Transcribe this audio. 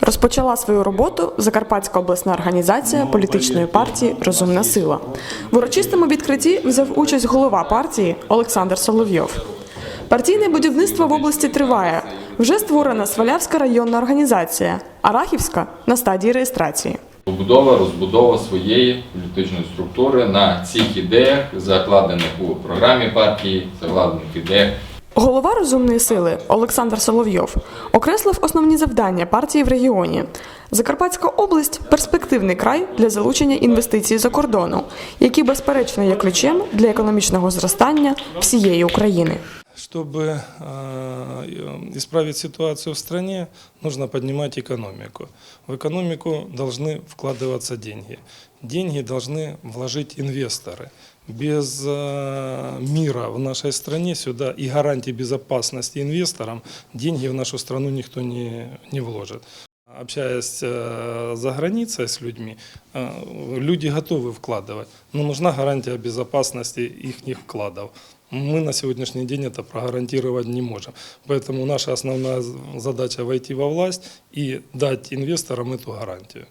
Розпочала свою роботу Закарпатська обласна організація політичної партії Розумна сила. В урочистому відкритті взяв участь голова партії Олександр Соловйов. Партійне будівництво в області триває. Вже створена Свалявська районна організація, а Рахівська на стадії реєстрації. Побудова, розбудова своєї політичної структури на цих ідеях, закладених у програмі партії, закладених ідеях Голова розумної сили Олександр Соловйов окреслив основні завдання партії в регіоні. Закарпатська область перспективний край для залучення інвестицій за кордону, які безперечно є ключем для економічного зростання всієї України Чтобы э, исправить ситуацию в стране, нужно поднимать экономику. В экономику должны вкладываться деньги. Деньги должны вложить инвесторы. Без э, мира в нашей стране сюда и гарантий безопасности инвесторам деньги в нашу страну никто не, не вложит. Общаясь э, за границей с людьми, э, люди готовы вкладывать, но нужна гарантия безопасности их вкладов. Мы на сегодняшний день это прогарантировать не можем. Поэтому наша основная задача войти во власть и дать инвесторам эту гарантию.